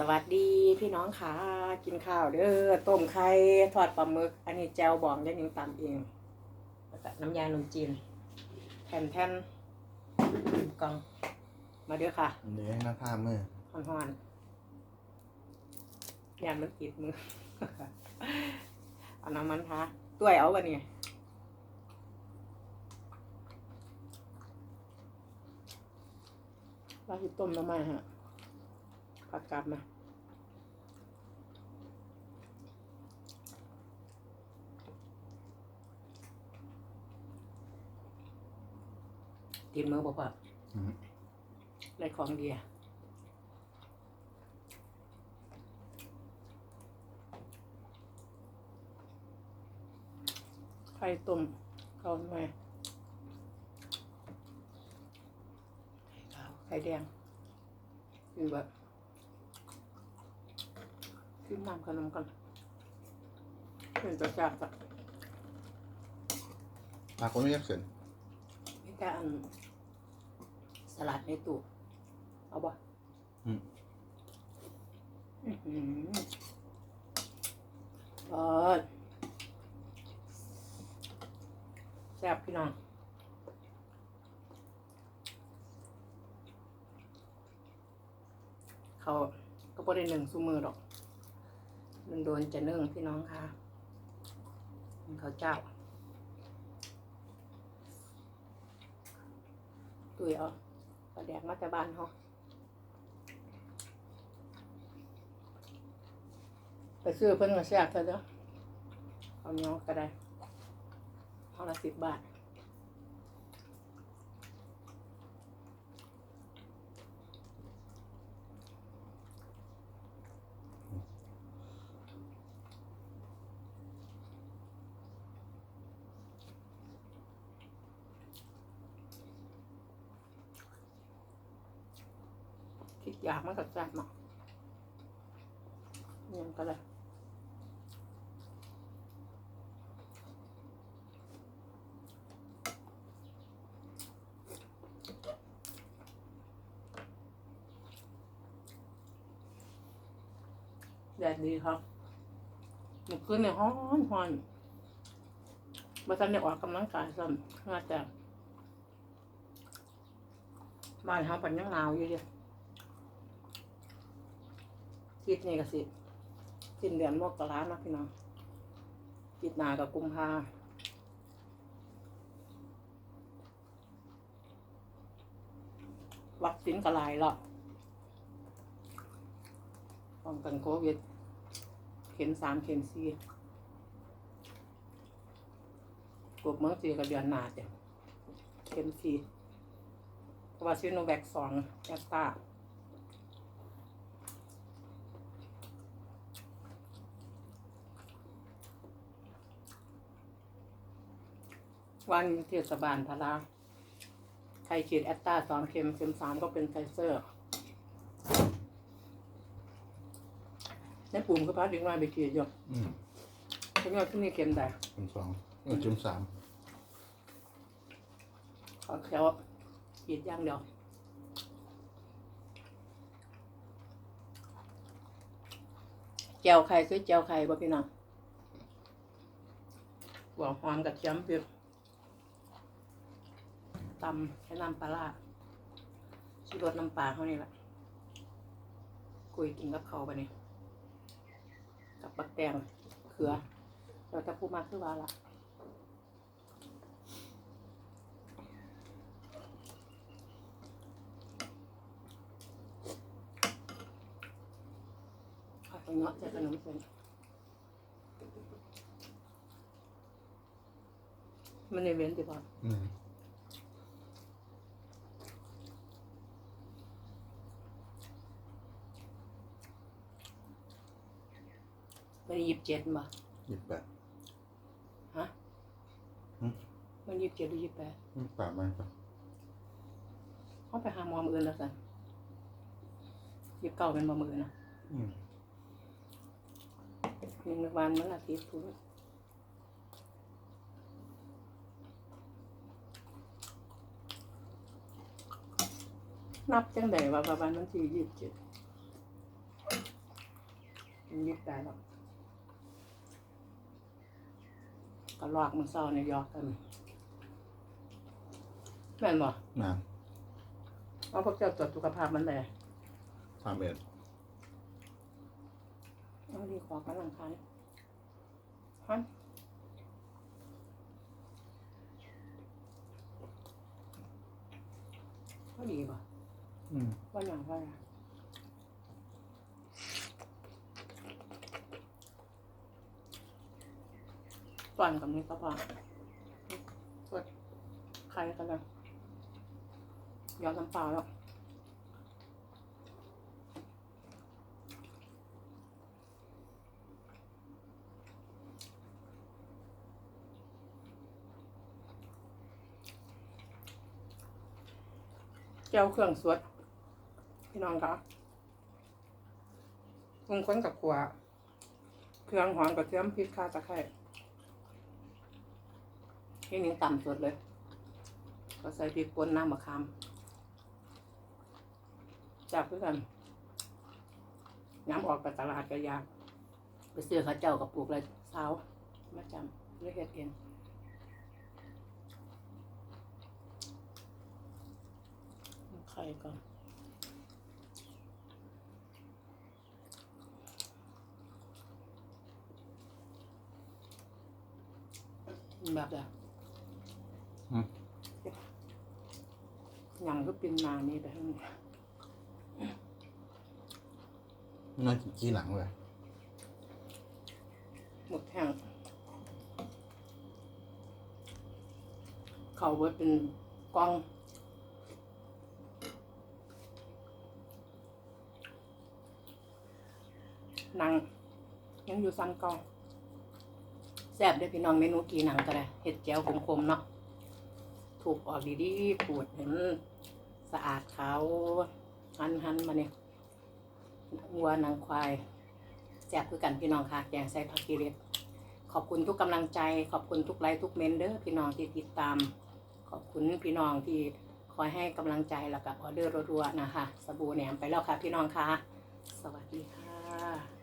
สวัสดีพี่น้องค่ะ กินข้าวเด้อต้มไข่ทอดปลาหมึก อันนี้แจวบองได้ยังตำเองแล้วก็น้ำยาขนมจีนแผ่นแผ่นกล่องมาเด้อค่ะเดี๋ยวให้หน้าท่ามือหอนๆยานมันติดมือเอาน้ำมันทาต้วยเอาวะเนี่ยเราสิต้มน้ำมันฮะ ผักกลับมากินมือบอกว่าอืมไรของเดียไข่ต้มเข้าไปไข่ขาวไข่แดงกินแบบ กินน้ำขนมกันเป็นจะแซ่บจ้ะปลาคนไม่ยักเสียนนี่แต่อันสลัดในตู้เอาบ่อืมอื้อหือเออแซ่บพี่น้องเขาก็บ่ได้หนึ่งซูมือหรอกมัน โดนจะเนึ่องพี่น้องค่ะมันเขาเจ้าตุยเอาปลาแดกมาจากบ้านเขาไปซื้อเพิ่นก็แซ่บเถอะเด้อเอาเนาะก็ได้เอาละสิบบาท คิดอยากมันก็แซ่บเนาะยังก็เลยแดดดีครับเมื่อคืนเนี่ยฮ้อนฮ้อนมาทันออกกำลังกายซ้ำน่าจะบ้านเขาเป็นยังหนาวอยู่เดีย คิดนี่ก็สิสิ้นเดือนมกราเนาะพี่น้องคิดหนากับกุมภาวัคซีนก็หลายล้วป้องกันโควิดเข็มสามเข็มสี่กลุ่มเมืองจีกับเดือนหนาจ้ะเข็มสี่ว่าซิโนแวคสองแอสตรา วันเทศบาลพาราใครฉีดแอตตาสองเข็มเข็มสามก็เป็นไฟเซอร์ในปุ่มก็พัดดึงมาไปฉีดอยู่อืมเพิ่งเอาที่นี่เข็มใดเป็นสองเออจุ่มสามขอแค่ฉีดอย่างเดียวเจียวไข่คือเจียวไข่บ่พี่น้องหัวหอมกับเทียมเปรี้ยว ตำใช้น้ำปลาร้าชูรสน้ำปลาเขานี่แหละกุยกินกับเขาไปนี่กับบักแตงเขือ เราจะพูดมากคือว่าละเอาไปเนาะใส่ขนมเส้นมันในเว้นดีกว่า มมันยี่สิบเจ็ดบ่หยิบแปดฮะอืมมันยี่สิบเจ็ดหรือยี่สิบแปดอืมปากมาปะเขาไปหาหมอมืออื่นแล้วสันยี่สิบเก้าเป็นหมอมือนะอืมหนึ่งวันมันอาทิตย์ทุนนับจังไดว่าประมาณวันที่ยี่สิบเจ็ดมันยิบได้แล้วก็ ลอกมันเศร้าในยอกกันแม่นบ่น้เอาพวกเจ้าตรวจสุขภาพมันเลยำทำเอ็ดเอาดีขอกำลังคันฮันก็ดีป่ะอืมว่าอย่างไรอะต อนกับนี้ก็พอสดใครกันเลยยอดน้ำปลาแล้วเจ้าเครื่องสวดพี่น้องคะปรุงค้นกับขัว เครื่องหอมกับเทียมพริกข่าตะไคร้ ที่นี้ต่ำสุดเลย ก็ใส่พริกป่นน้ำมะขามจับเพื่อกันย้ำออกไปตลาดก็ยากไปซื้อเขาเจ้ากับปลูกเลยเช้ามาจำเลือกเฮ็ดเองไข่ก่อนแบบเดียว อืมยังก็เป็นมานี่ไปข้างในน่ากินขี้หลังเลยหมดแห้งเขาไว้เป็นกล้องหนังยังอยู่ซ้ำเก่าแซ่บได้อพี่น้องเมนูกีหนังก็ได้เห็ดแจ่วคมๆเนาะ ถูกออกดีๆขูดเห็นสะอาดขาวหันหันมาเนี่ยวัวนังควายแซ่บคือกันพี่น้องค่ะแกงใส่ผักกีเล็ดขอบคุณทุกกำลังใจ ขอบคุณทุกไลค์ทุกเมนเด้อพี่น้องที่ติดตาม ขอบคุณพี่น้องที่คอยให้กำลังใจแล้วกับออเดอร์รัวๆนะคะสบู่แหนมไปแล้วค่ะพี่น้องค่ะ สวัสดีค่ะ